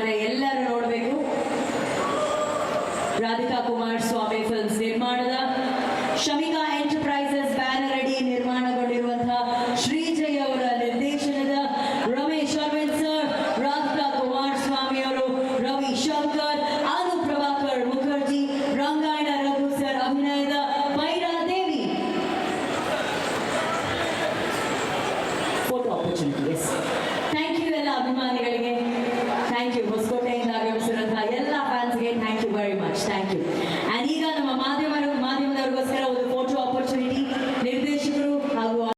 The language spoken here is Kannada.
ಮಾಡಿದ್ರೆ ಎಲ್ಲರೂ ನೋಡಬೇಕು. ರಾಧಿಕಾ ಕುಮಾರ್ ಸ್ವಾಮಿ ಫಿಲ್ಮ್ಸ್ ನಿರ್ಮಾಣದ ಶಮಿ Thank you.